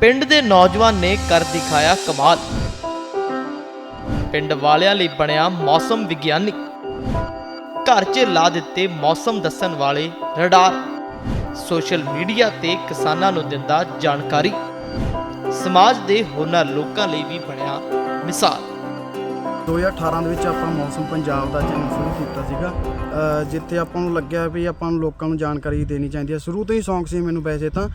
ਪਿੰਡ ਦੇ ਨੌਜਵਾਨ ਨੇ ਕਰ ਦਿਖਾਇਆ ਕਮਾਲ। ਪਿੰਡ ਵਾਲਿਆਂ ਲਈ ਬਣਿਆ ਮੌਸਮ ਵਿਗਿਆਨੀ। ਘਰ 'ਚ ਲਾ ਦਿੱਤੇ ਮੌਸਮ ਦੱਸਣ ਵਾਲੇ ਰਡਾਰ। ਸੋਸ਼ਲ ਮੀਡੀਆ ਤੇ ਕਿਸਾਨਾਂ ਨੂੰ ਦਿੰਦਾ ਜਾਣਕਾਰੀ। ਸਮਾਜ ਦੇ ਹੋਰਨਾਂ ਲੋਕਾਂ ਲਈ ਵੀ ਬਣਿਆ ਮਿਸਾਲ। 2018 ਦੇ ਵਿੱਚ ਆਪਾਂ ਮੌਸਮ ਪੰਜਾਬ ਦਾ ਚੈਨਲ ਸ਼ੁਰੂ ਕੀਤਾ ਸੀਗਾ। ਜਿੱਥੇ ਆਪਾਂ ਨੂੰ ਲੱਗਿਆ ਵੀ ਆਪਾਂ ਨੂੰ ਲੋਕਾਂ ਨੂੰ ਜਾਣਕਾਰੀ ਦੇਣੀ ਚਾਹੀਦੀ ਹੈ ਸ਼ੁਰੂ ਤੋਂ ਹੀ ਸ਼ੌਂਕ ਸੀ ਮੈਨੂੰ ਵੈਸੇ ਤਾਂ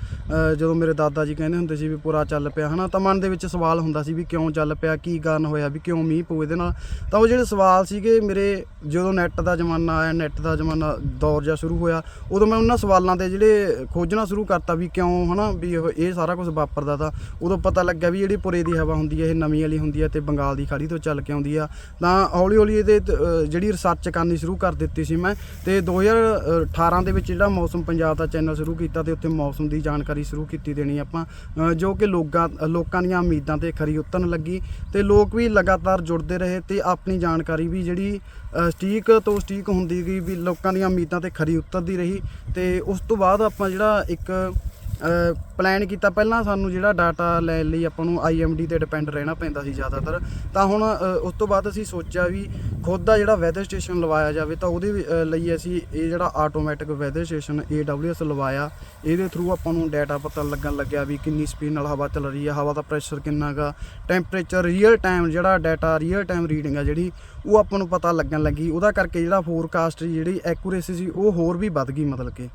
ਜਦੋਂ ਮੇਰੇ ਦਾਦਾ ਜੀ ਕਹਿੰਦੇ ਹੁੰਦੇ ਸੀ ਵੀ ਪੂਰਾ ਚੱਲ ਪਿਆ, ਹਨਾ, ਤਾਂ ਮਨ ਦੇ ਵਿੱਚ ਸਵਾਲ ਹੁੰਦਾ ਸੀ ਵੀ ਕਿਉਂ ਚੱਲ ਪਿਆ, ਕੀ ਕਾਰਨ ਹੋਇਆ, ਵੀ ਕਿਉਂ ਮੀਂਹ ਪਊ ਇਹਦੇ ਨਾਲ। ਤਾਂ ਉਹ ਜਿਹੜੇ ਸਵਾਲ ਸੀਗੇ ਮੇਰੇ, ਜਦੋਂ ਨੈੱਟ ਦਾ ਜ਼ਮਾਨਾ ਆਇਆ ਨੈੱਟ ਦਾ ਜ਼ਮਾਨਾ ਦੌਰ ਜਿਹਾ ਸ਼ੁਰੂ ਹੋਇਆ, ਉਦੋਂ ਮੈਂ ਉਹਨਾਂ ਸਵਾਲਾਂ ਦੇ ਜਿਹੜੇ ਖੋਜਣਾ ਸ਼ੁਰੂ ਕਰਤਾ ਵੀ ਕਿਉਂ, ਹਨਾ, ਵੀ ਇਹ ਸਾਰਾ ਕੁਝ ਵਾਪਰਦਾ ਤਾਂ। ਉਦੋਂ ਪਤਾ ਲੱਗਿਆ ਵੀ ਜਿਹੜੀ ਪੁਰੇ ਦੀ ਹਵਾ ਹੁੰਦੀ ਹੈ, ਇਹ ਨਵੀਂ ਵਾਲੀ ਹੁੰਦੀ ਹੈ ਤੇ ਬੰਗਾਲ ਦੀ ਖਾੜੀ ਤੋਂ ਚੱਲ ਕੇ ਆਉਂਦੀ ਹੈ। ਆ। ਤਾਂ ਹੌਲੀ ਹੌਲੀ ਇਹਦੇ ਤੇ, ਅ, ਜਿਹੜੀ ਰਿਸਰਚ ਕਰਨੀ ਸ਼ੁਰੂ ਕਰ ਦਿੱਤੀ ਸੀ ਮੈਂ। ਤੇ 2018 ਦੇ ਵਿੱਚ ਜਿਹੜਾ ਮੌਸਮ ਪੰਜਾਬ ਦਾ ਚੈਨਲ ਸ਼ੁਰੂ ਕੀਤਾ ਤੇ ਉੱਥੇ ਮੌਸਮ ਦੀ ਜਾਣਕਾਰੀ ਸ਼ੁਰੂ ਕੀਤੀ ਦੇਣੀ ਆਪਾਂ। ਅ, ਜੋ ਕਿ ਲੋਕਾਂ ਲੋਕਾਂ ਦੀਆਂ ਉਮੀਦਾਂ ਤੇ ਖਰੀ ਉਤਰਨ ਲੱਗੀ। ਤੇ ਲੋਕ ਵੀ ਲਗਾਤਾਰ ਜੁੜਦੇ ਰਹੇ ਤੇ ਆਪਣੀ ਜਾਣਕਾਰੀ ਵੀ ਜਿਹੜੀ ਅ, ਸਟੀਕ ਤੋਂ ਸਟੀਕ ਹੁੰਦੀ ਗਈ ਵੀ ਲੋਕਾਂ ਦੀਆਂ ਉਮੀਦਾਂ ਤੇ ਖਰੀ ਉਤਰਦੀ ਰਹੀ। ਤੇ ਉਸ ਤੋਂ ਬਾਅਦ ਆਪਾਂ ਜਿਹੜਾ ਇੱਕ ਪਲਾਨ ਕੀਤਾ ਪਹਿਲਾਂ ਸਾਨੂੰ ਜਿਹੜਾ ਡਾਟਾ ਲੈਣ ਲਈ ਆਪਾਂ ਨੂੰ ਆਈਐਮਡੀ ਤੇ ਡਿਪੈਂਡ ਰਹਿਣਾ ਪੈਂਦਾ ਸੀ ਜ਼ਿਆਦਾਤਰ। ਤਾਂ ਹੁਣ ਉਸ ਤੋਂ ਬਾਅਦ ਅਸੀਂ ਸੋਚਿਆ ਵੀ ਖੁਦ ਦਾ ਜਿਹੜਾ ਵੈਦਰ ਸਟੇਸ਼ਨ ਲਵਾਇਆ ਜਾਵੇ ਤਾਂ ਉਹਦੇ ਲਈ ਅਸੀਂ ਇਹ ਜਿਹੜਾ ਆਟੋਮੈਟਿਕ ਵੈਦਰ ਸਟੇਸ਼ਨ AWS ਲਵਾਇਆ। ਇਹਦੇ ਥਰੂ ਆਪਾਂ ਨੂੰ ਡਾਟਾ ਪਤਾ ਲੱਗਣ ਲੱਗਿਆ ਵੀ ਕਿੰਨੀ ਸਪੀਡ ਨਾਲ ਹਵਾ ਚੱਲ ਰਹੀ ਹੈ, ਹਵਾ ਦਾ ਪ੍ਰੈਸ਼ਰ ਕਿੰਨਾ ਗਾ ਟੈਂਪਰੇਚਰ ਰੀਅਲ ਟਾਈਮ ਜਿਹੜਾ ਡਾਟਾ ਰੀਅਲ ਟਾਈਮ ਰੀਡਿੰਗ ਆ ਜਿਹੜੀ, ਉਹ ਆਪਾਂ ਨੂੰ ਪਤਾ ਲੱਗਣ ਲੱਗੀ। ਉਹਦਾ ਕਰਕੇ ਜਿਹੜਾ ਫੋਰਕਾਸਟ ਜਿਹੜੀ ਐਕੂਰੇਸੀ ਸੀ, ਉਹ ਹੋਰ ਵੀ ਵੱਧ ਗਈ ਮਤਲਬ ਕਿ।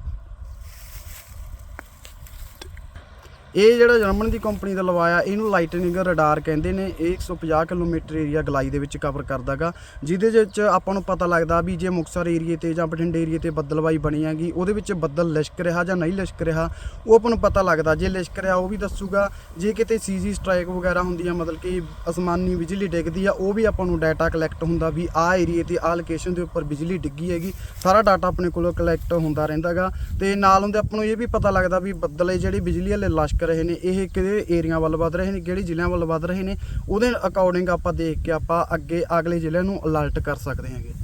ਇਹ ਜਿਹੜਾ ਜਰਮਨ ਦੀ ਕੰਪਨੀ ਦਾ ਲਵਾਇਆ, ਇਹਨੂੰ ਲਾਈਟਨਿੰਗ ਰਡਾਰ ਕਹਿੰਦੇ ਨੇ। ਇਹ 150 ਕਿਲੋਮੀਟਰ ਏਰੀਆ ਗਲਾਈ ਦੇ ਵਿੱਚ ਕਵਰ ਕਰਦਾਗਾ, ਜਿਹਦੇ ਵਿੱਚ ਆਪਾਂ ਨੂੰ ਪਤਾ ਲੱਗਦਾ ਵੀ ਜੇ ਮੁਕਤਸਰ ਏਰੀਏ ਤੇ ਜਾਂ ਬਠਿੰਡੇ ਏਰੀਏ ਤੇ ਬੱਦਲਵਾਈ ਬਣੀ ਹੈਗੀ, ਉਹਦੇ ਵਿੱਚ ਬੱਦਲ ਲਿਸ਼ਕ ਰਿਹਾ ਜਾਂ ਨਹੀਂ ਲਿਸ਼ਕ ਰਿਹਾ, ਉਹ ਆਪਾਂ ਨੂੰ ਪਤਾ ਲੱਗਦਾ। ਜੇ ਲਿਸ਼ਕ ਰਿਹਾ, ਉਹ ਵੀ ਦੱਸੂਗਾ। ਜੇ ਕਿਤੇ ਸੀਜੀ ਸਟ੍ਰਾਈਕ ਵਗੈਰਾ ਹੁੰਦੀ ਆ, ਮਤਲਬ ਕਿ ਅਸਮਾਨੀ ਬਿਜਲੀ ਡਿੱਗਦੀ ਆ, ਉਹ ਵੀ ਆਪਾਂ ਨੂੰ ਡਾਟਾ ਕਲੈਕਟ ਹੁੰਦਾ ਵੀ ਆਹ ਏਰੀਏ ਤੇ ਆਹ ਲੋਕੇਸ਼ਨ ਦੇ ਉੱਪਰ ਬਿਜਲੀ ਡਿੱਗੀ ਹੈਗੀ। ਸਾਰਾ ਡਾਟਾ ਆਪਣੇ ਕੋਲ ਕਲੈਕਟ ਹੁੰਦਾ ਰਹਿੰਦਾਗਾ। ਤੇ ਨਾਲ ਹੁੰਦੇ ਆਪਾਂ ਨੂੰ ਇਹ ਵੀ ਪਤਾ ਲੱਗਦਾ ਵੀ ਬੱਦਲੇ ਜਿਹੜੀ ਬਿਜਲੀ ਵਾਲੇ ਲਸ਼ਕ ਰਹੇ ਨੇ, ਇਹ ਕਿਹੜੇ ਏਰੀਆ ਵੱਲ ਵੱਧ ਰਹੇ ਨੇ, ਕਿਹੜੇ ਜ਼ਿਲ੍ਹਿਆਂ ਵੱਲ ਵੱਧ ਰਹੇ ਨੇ, ਉਹਦੇ ਅਕੋਰਡਿੰਗ ਆਪਾਂ ਦੇਖ ਕੇ ਆਪਾਂ ਅੱਗੇ ਅਗਲੇ ਜ਼ਿਲ੍ਹਿਆਂ ਨੂੰ ਅਲਰਟ ਕਰ ਸਕਦੇ ਹਾਂਗੇ।